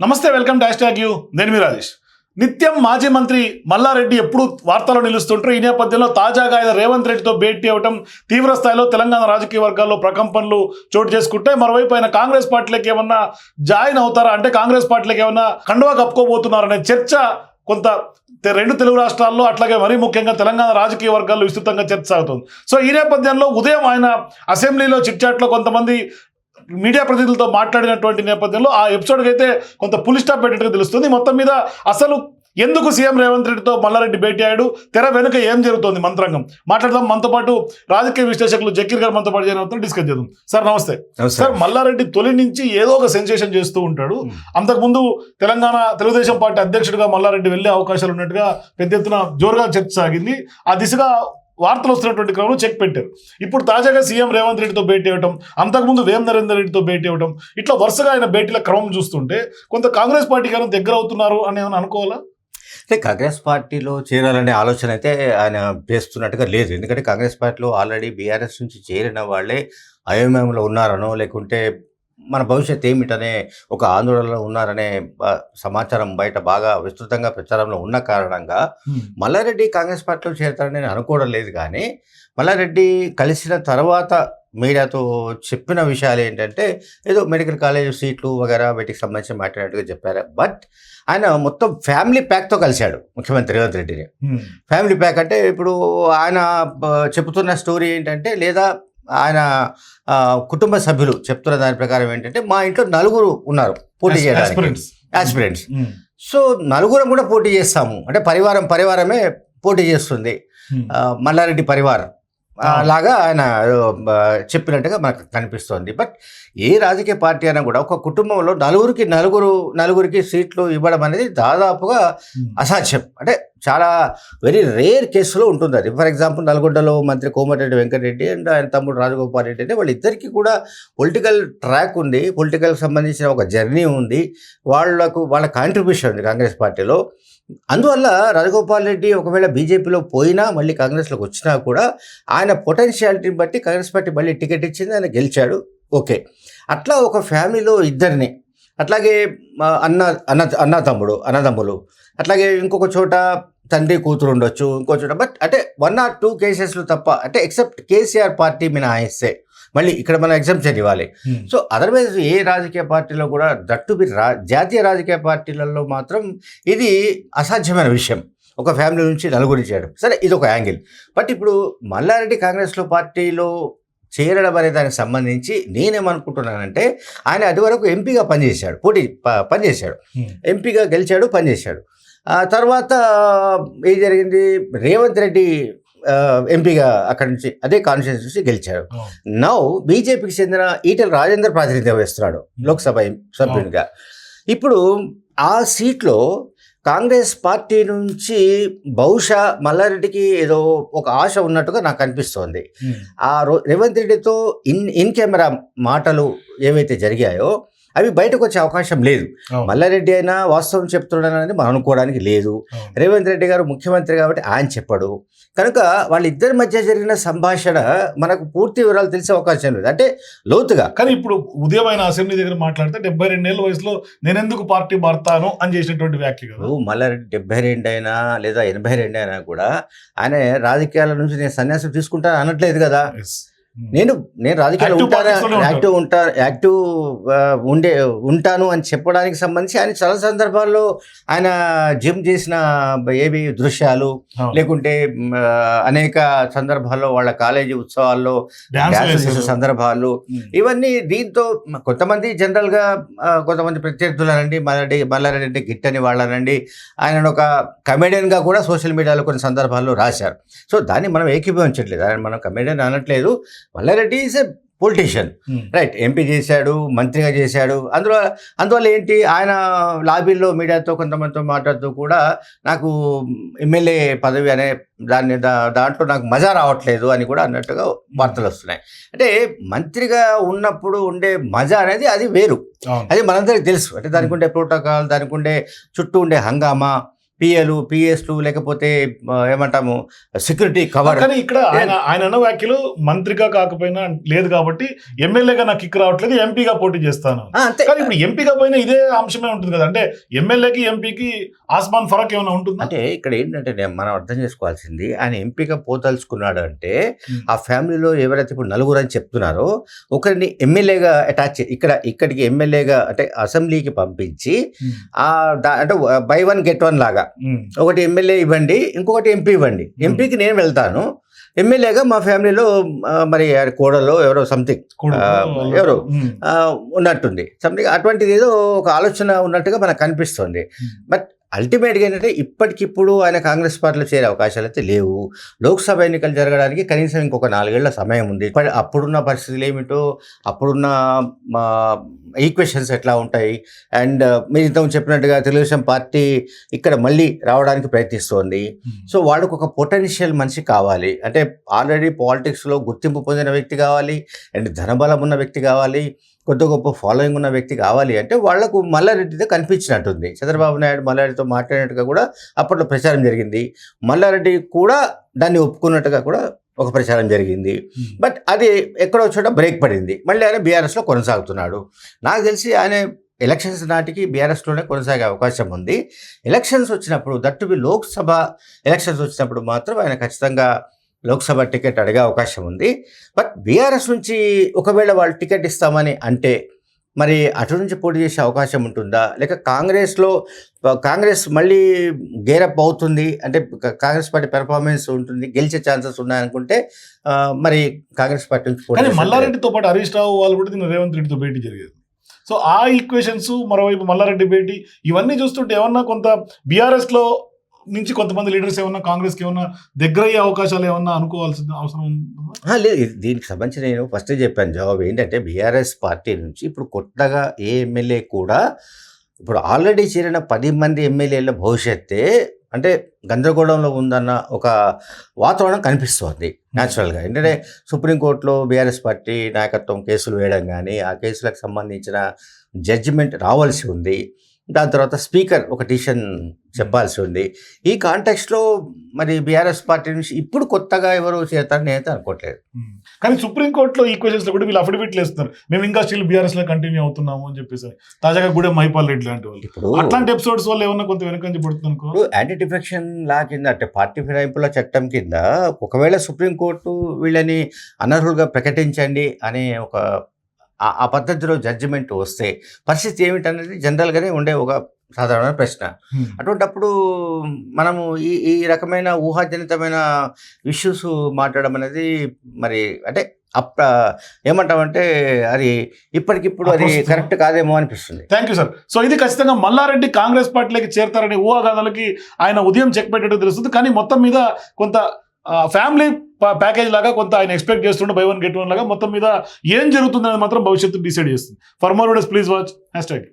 నమస్తే welcome dash tag you. నేను మీ రాజేష్. నిత్యం మాజీ మంత్రి మల్లారెడ్డి ఎప్పుడు వార్తల్లో నిలుస్తుంటారు. ఈ నేపథ్యంలో తాజాగా ఆయన రేవంత్ రెడ్డితో భేటీ అవ్వడం తీవ్ర స్థాయిలో తెలంగాణ రాజకీయ వర్గాల్లో ప్రకంపనలు చోటు చేసుకుంటే మరోవైపు ఆయన కాంగ్రెస్ పార్టీలకు ఏమన్నా జాయిన్ అవుతారా? అంటే కాంగ్రెస్ పార్టీలకు ఏమన్నా కండువా కప్పుకోబోతున్నారనే చర్చ కొంత రెండు తెలుగు రాష్ట్రాల్లో అట్లాగే మరీ ముఖ్యంగా తెలంగాణ రాజకీయ వర్గాల్లో విస్తృతంగా చర్చ సాగుతుంది. సో ఈ నేపథ్యంలో ఉదయం ఆయన అసెంబ్లీలో చిట్చాట్లో కొంతమంది మీడియా ప్రతినిధులతో మాట్లాడినటువంటి నేపథ్యంలో ఆ ఎపిసోడ్కి అయితే కొంత పులి స్టాప్ పెట్టినట్టుగా తెలుస్తుంది. మొత్తం మీద అసలు ఎందుకు సీఎం రేవంత్ రెడ్డితో మల్లారెడ్డి భేటీ అయ్యాడు? తెర వెనుక ఏం జరుగుతోంది మంత్రంగం? మాట్లాడదాం. మనతో పాటు రాజకీయ విశ్లేషకులు జకీర్ గారు మనతో పాటు అవుతారు డిస్కస్ చేద్దాం. సార్ నమస్తే. సార్ మల్లారెడ్డి తొలి నుంచి ఏదో ఒక సెన్సేషన్ చేస్తూ ఉంటాడు. అంతకుముందు తెలంగాణ తెలుగుదేశం పార్టీ అధ్యక్షుడిగా మల్లారెడ్డి వెళ్ళే అవకాశాలు ఉన్నట్టుగా పెద్ద ఎత్తున జోరుగా చర్చ సాగింది. ఆ దిశగా వార్తలు వస్తున్నటువంటి క్రమంలో చెక్ పెట్టారు. ఇప్పుడు తాజాగా సీఎం రేవంత్ రెడ్డితో భేటీ అవ్వటం అంతకుముందు వేం నరేందర్ రెడ్డితో భేటీ అవ్వటం ఇట్లా వరుసగా ఆయన భేటీల క్రమం చూస్తుంటే కొంత కాంగ్రెస్ పార్టీకి ఏమైనా దగ్గర అవుతున్నారు అని ఏమైనా అనుకోవాలా? అంటే కాంగ్రెస్ పార్టీలో చేరాలనే ఆలోచన అయితే ఆయన చేస్తున్నట్టుగా లేదు. ఎందుకంటే కాంగ్రెస్ పార్టీలో ఆల్రెడీ బీఆర్ఎస్ నుంచి చేరిన వాళ్ళే అయోమయంలో ఉన్నారనో లేకుంటే మన భవిష్యత్ ఏమిటనే ఒక ఆందోళనలో ఉన్నారనే సమాచారం బయట బాగా విస్తృతంగా ప్రచారంలో ఉన్న కారణంగా మల్లారెడ్డి కాంగ్రెస్ పార్టీలో చేరతారని నేను అనుకోవడం లేదు కానీ మల్లారెడ్డి కలిసిన తర్వాత మీడియాతో చెప్పిన విషయాలు ఏంటంటే ఏదో మెడికల్ కాలేజ్ సీట్లు వగేరా వీటికి సంబంధించి మాట్లాడినట్టుగా చెప్పారు. బట్ ఆయన మొత్తం ఫ్యామిలీ ప్యాక్తో కలిశాడు ముఖ్యమంత్రి రేవంత్ రెడ్డిని. ఫ్యామిలీ ప్యాక్ అంటే ఇప్పుడు ఆయన చెబుతున్న స్టోరీ ఏంటంటే లేదా ఆయన కుటుంబ సభ్యులు చెప్తున్న దాని ప్రకారం ఏంటంటే మా ఇంట్లో నలుగురు ఉన్నారు పోటీ చేయడానికి. ఆస్పిరెంట్స్ ఉమ్. సో నలుగురం కూడా పోటీ చేస్తాము అంటే పరివారం పరివారమే పోటీ చేస్తుంది. ఆ, మల్లారెడ్డి పరివారం ఆ. లాగా ఆయన చెప్పినట్టుగా మనకు కనిపిస్తోంది బట్ ఏ రాజకీయ పార్టీ అయినా కూడా ఒక కుటుంబంలో నలుగురికి నలుగురు నలుగురికి సీట్లు ఇవ్వడం అనేది దాదాపుగా. అసాధ్యం అంటే చాలా వెరీ రేర్ కేసులో ఉంటుంది అది ఫర్ ఎగ్జాంపుల్ నల్గొండలో మంత్రి కోమటిరెడ్డి వెంకటరెడ్డి అండ్ ఆయన తమ్ముడు రాజగోపాల్ రెడ్డి అంటే వాళ్ళిద్దరికీ కూడా పొలిటికల్ ట్రాక్ ఉంది. పొలిటికల్ సంబంధించిన ఒక జర్నీ ఉంది. వాళ్ళకు వాళ్ళ కాంట్రిబ్యూషన్ ఉంది కాంగ్రెస్ పార్టీలో. అందువల్ల రాజగోపాల్ రెడ్డి ఒకవేళ బీజేపీలో పోయినా మళ్ళీ కాంగ్రెస్లోకి వచ్చినా కూడా ఆయన పొటెన్షియాలిటీని బట్టి కాంగ్రెస్ పార్టీ మళ్ళీ టికెట్ ఇచ్చింది ఆయన గెలిచాడు. ఓకే అట్లా ఒక ఫ్యామిలీలో ఇద్దరిని అట్లాగే అన్న అన్న అన్న తమ్ముడు అన్నదమ్ములు అట్లాగే ఇంకొక చోట తండ్రి కూతురు ఉండొచ్చు ఇంకో చోట బట్ అంటే వన్ ఆర్ టూ కేసెస్లు తప్ప అంటే ఎక్సెప్ట్ కేసీఆర్ పార్టీ మినహాయిస్తే మళ్ళీ ఇక్కడ మనం ఎగ్జామ్షన్ ఇవ్వాలి. సో అదర్వైజ్ ఏ రాజకీయ పార్టీలో కూడా దట్టు బి రా జాతీయ రాజకీయ పార్టీలలో మాత్రం ఇది అసాధ్యమైన విషయం. ఒక ఫ్యామిలీ నుంచి నలుగురి చేయడం. సరే ఇది ఒక యాంగిల్. బట్ ఇప్పుడు మల్లారెడ్డి కాంగ్రెస్లో పార్టీలో చేరడం అనే దానికి సంబంధించి నేనేమనుకుంటున్నానంటే ఆయన అటువరకు ఎంపీగా పనిచేశాడు పోటీ పనిచేశాడు. ఎంపీగా గెలిచాడు పనిచేశాడు. ఆ తర్వాత ఏం జరిగింది? రేవంత్ రెడ్డి ఎంపీగా అక్కడి నుంచి అదే కాన్స్టిట్యూన్సీ నుంచి గెలిచాడు. నౌ బీజేపీకి చెందిన ఈటెల రాజేందర్ ప్రాతినిధ్యం వహిస్తున్నాడు లోక్సభ సభ్యునిగా. ఇప్పుడు ఆ సీట్లో కాంగ్రెస్ పార్టీ నుంచి బహుశా మల్లారెడ్డికి ఏదో ఒక ఆశ ఉన్నట్టుగా నాకు అనిపిస్తోంది. ఆ రో- రేవంత్ రెడ్డితో ఇన్ ఇన్ కెమెరా మాటలు ఏవైతే జరిగాయో అవి బయటకు వచ్చే అవకాశం లేదు. మల్లారెడ్డి అయినా వాస్తవం చెప్తున్నాడని మనం అనుకోవడానికి లేదు. రేవంత్ రెడ్డి గారు ముఖ్యమంత్రి కాబట్టి ఆయన చెప్పడు. కనుక వాళ్ళిద్దరి మధ్య జరిగిన సంభాషణ మనకు పూర్తి వివరాలు తెలిసే అవకాశం లేదు. అంటే లోతుగా. కానీ ఇప్పుడు ఉదయం ఆయన అసెంబ్లీ దగ్గర మాట్లాడితే డెబ్బై రెండేళ్ళ వయసులో నేను ఎందుకు పార్టీ మారుతాను అని చేసినటువంటి వ్యాఖ్య కదా. మల్లారెడ్డి డెబ్బై రెండు అయినా లేదా ఎనభై రెండు అయినా కూడా ఆయన రాజకీయాల నుంచి నేను సన్యాసం తీసుకుంటాను అనట్లేదు కదా. నేను నేను రాజకీయాలు ఉంటాను. యాక్టివ్ ఉంటా యాక్టివ్ ఉండే ఉంటాను అని చెప్పడానికి సంబంధించి ఆయన చాలా సందర్భాల్లో ఆయన జిమ్ చేసిన ఏవి దృశ్యాలు. లేకుంటే అనేక సందర్భాల్లో వాళ్ళ కాలేజీ ఉత్సవాల్లో డ్యాన్స్ చేసే. సందర్భాలు ఉమ్. ఇవన్నీ దీంతో కొంతమంది జనరల్గా కొంతమంది ప్రత్యర్థులనండి మల్లారెడ్డి మల్లారెడ్డి గిట్టని వాళ్ళనండి ఆయన ఒక కమెడియన్గా కూడా సోషల్ మీడియాలో కొన్ని సందర్భాల్లో రాశారు సో దాన్ని మనం ఏకీభవించట్లేదు ఆయన మనం కమెడియన్ అనట్లేదు Mallareddy is a politician. Right MP చేశాడు మంత్రిగా చేశాడు. అందులో అందువల్ల ఏంటి? ఆయన లాబీల్లో మీడియాతో కొంతమందితో మాట్లాడుతూ కూడా నాకు ఎమ్మెల్యే పదవి అనే దాన్ని దా- దాంట్లో నాకు మజా రావట్లేదు అని కూడా అన్నట్టుగా వార్తలు వస్తున్నాయి. అంటే మంత్రిగా ఉన్నప్పుడు ఉండే మజా అనేది అది వేరు. అది మనందరికీ తెలుసు. అంటే దానికి ఉండే ప్రోటోకాల్ దానికి ఉండే చుట్టూ ఉండే హంగామా పిఎలు పిఎస్లు లేకపోతే ఏమంటాము సెక్యూరిటీ కవర్ కానీ ఇక్కడ ఆయన ఆయన అన్న వ్యాఖ్యలు మంత్రిగా కాకపోయినా లేదు కాబట్టి ఎమ్మెల్యేగా నాకు కిక్ రావట్లేదు ఎంపీగా పోటీ చేస్తాను. అంతే. కానీ ఇప్పుడు ఎంపీగా పోయినా ఇదే అంశమే ఉంటుంది కదా. అంటే ఎమ్మెల్యేకి ఎంపీకి ఆస్మాన్ ఫరక్ ఏమైనా ఉంటుందా? అంటే ఇక్కడ ఏంటంటే మనం అర్థం చేసుకోవాల్సింది ఆయన ఎంపిక పోదలుచుకున్నాడు అంటే. ఆ ఫ్యామిలీలో ఎవరైతే ఇప్పుడు నలుగురు అని చెప్తున్నారో ఒకరిని ఎమ్మెల్యేగా అటాచ్ ఇక్కడ ఇక్కడికి ఎమ్మెల్యేగా అంటే అసెంబ్లీకి పంపించి అంటే బై వన్ గెట్ వన్ లాగా. ఒకటి ఎమ్మెల్యే ఇవ్వండి ఇంకొకటి ఎంపీ ఇవ్వండి. ఎంపీకి నేను వెళ్తాను. ఎమ్మెల్యేగా మా ఫ్యామిలీలో మరి కోడలో ఎవరో సంథింగ్ ఎవరు? ఉన్నట్టుంది. సంథింగ్ అటువంటిది ఏదో ఒక ఆలోచన ఉన్నట్టుగా మనకు కనిపిస్తుంది. బట్ అల్టిమేట్గా ఏంటంటే ఇప్పటికిప్పుడు ఆయన కాంగ్రెస్ పార్టీలో చేరే అవకాశాలు అయితే లేవు. లోక్సభ ఎన్నికలు జరగడానికి కనీసం ఇంకొక నాలుగేళ్ళ సమయం ఉంది. అప్పుడున్న పరిస్థితులు ఏమిటో అప్పుడున్న ఈక్వేషన్స్ ఎట్లా ఉంటాయి? అండ్ మీరు ఇంతకు చెప్పినట్టుగా తెలుగుదేశం పార్టీ ఇక్కడ మళ్ళీ రావడానికి ప్రయత్నిస్తోంది. సో వాళ్ళకు ఒక పొటెన్షియల్ మనిషి కావాలి. అంటే ఆల్రెడీ పాలిటిక్స్లో గుర్తింపు పొందిన వ్యక్తి కావాలి. అండ్ ధనబలం ఉన్న వ్యక్తి కావాలి. కొద్ది గొప్ప ఫాలోయింగ్ ఉన్న వ్యక్తి కావాలి అంటే వాళ్ళకు మల్లారెడ్డితో కనిపించినట్టుంది. చంద్రబాబు నాయుడు మల్లారెడ్డితో మాట్లాడినట్టుగా కూడా అప్పట్లో ప్రచారం జరిగింది. మల్లారెడ్డి కూడా దాన్ని ఒప్పుకున్నట్టుగా కూడా ఒక ప్రచారం జరిగింది. ఉమ్. బట్ అది ఎక్కడో చోట బ్రేక్ పడింది. మళ్ళీ ఆయన బీఆర్ఎస్లో కొనసాగుతున్నాడు. నాకు తెలిసి ఆయన ఎలక్షన్స్ నాటికి బీఆర్ఎస్లోనే కొనసాగే అవకాశం ఉంది. ఎలక్షన్స్ వచ్చినప్పుడు దట్టుబి లోక్సభ ఎలక్షన్స్ వచ్చినప్పుడు మాత్రం ఆయన ఖచ్చితంగా లోక్సభ టికెట్ అడిగే అవకాశం ఉంది. బట్ బీఆర్ఎస్ నుంచి ఒకవేళ వాళ్ళు టికెట్ ఇస్తామని అంటే మరి అటు నుంచి పోటీ చేసే అవకాశం ఉంటుందా? లేక కాంగ్రెస్లో కాంగ్రెస్ మళ్ళీ గేరప్ అవుతుంది? అంటే కాంగ్రెస్ పార్టీ పెర్ఫార్మెన్స్ ఉంటుంది గెలిచే ఛాన్సెస్ ఉన్నాయనుకుంటే మరి కాంగ్రెస్ పార్టీ నుంచి మల్లారెడ్డితో పాటు హరీష్ రావు వాళ్ళు కూడా దీన్ని రేవంత్ రెడ్డితో భేటీ జరిగేది సో ఆ ఈక్వేషన్స్ మరోవైపు మల్లారెడ్డి భేటీ ఇవన్నీ చూస్తుంటే ఏమన్నా కొంత బీఆర్ఎస్లో నుంచి కొంతమంది లీడర్స్ ఏమన్నా కాంగ్రెస్ ఏమన్నా దగ్గర అయ్యే అవకాశాలు ఏమన్నా అనుకోవాల్సిన అవసరం ఉందా? లేదు. దీనికి సంబంధించి నేను ఫస్ట్ చెప్పాను జవాబు ఏంటంటే బీఆర్ఎస్ పార్టీ నుంచి ఇప్పుడు కొత్తగా ఏ ఎమ్మెల్యే కూడా ఇప్పుడు ఆల్రెడీ చేరిన పది మంది ఎమ్మెల్యేల భవిష్యత్తే అంటే గందరగోళంలో ఉందన్న ఒక వాతావరణం కనిపిస్తోంది న్యాచురల్గా ఏంటంటే సుప్రీంకోర్టులో బీఆర్ఎస్ పార్టీ నాయకత్వం కేసులు వేయడం కానీ ఆ కేసులకు సంబంధించిన జడ్జిమెంట్ రావాల్సి ఉంది. దాని తర్వాత స్పీకర్ ఒక డిసిషన్ చెప్పాల్సి ఉంది. ఈ కాంటెక్స్లో మరి బీఆర్ఎస్ పార్టీ నుంచి ఇప్పుడు కొత్తగా ఎవరు చేస్తారని నేనైతే అనుకోవట్లేదు. కానీ సుప్రీంకోర్టులో ఈక్వేషన్స్లో కూడా వీళ్ళు అఫిడవిట్లు వేస్తున్నారు. మేము ఇంకా స్టిల్ బీఆర్ఎస్లో కంటిన్యూ అవుతున్నాము అని చెప్పేసి. తాజాగా కూడా మైపాల్ రెడ్డి లాంటి వాళ్ళు. ఇప్పుడు అట్లాంటి ఎపిసోడ్స్ వల్ల ఏమన్నా కొంత వెనకంజ పడుతుంది యాంటీ డిఫెక్షన్ లా కింద అంటే పార్టీ ఫిరాయింపుల చట్టం కింద ఒకవేళ సుప్రీంకోర్టు వీళ్ళని అనర్హులుగా ప్రకటించండి అనే ఒక ఆ- పద్ధతిలో జడ్జిమెంట్ వస్తే పరిస్థితి ఏమిటనేది జనరల్గానే ఉండే ఒక సాధారణ ప్రశ్న ఉమ్. అటువంటప్పుడు మనము ఈ ఈ రకమైన ఊహాజనితమైన ఇష్యూస్ మాట్లాడడం అనేది మరి అంటే అప్ ఏమంటామంటే అది ఇప్పటికిప్పుడు అది. కరెక్ట్ కాదేమో అనిపిస్తుంది థ్యాంక్ యూ సార్ సో ఇది ఖచ్చితంగా మల్లారెడ్డి కాంగ్రెస్ పార్టీలోకి చేరతారనే ఊహాగానాలకి ఆయన ఉదయం చెక్ పెట్టేట్టు తెలుస్తుంది కానీ మొత్తం మీద కొంత ఫ్యామిలీ ప్యాకేజ్ లాగా కొంత ఆయన ఎక్స్పెక్ట్ చేస్తుండే బై వన్ గెట్ వన్ లాగా మొత్తం మీద ఏం జరుగుతుంది అనేది మాత్రం భవిష్యత్తు డిసైడ్ చేస్తుంది. For more videos please watch hashtag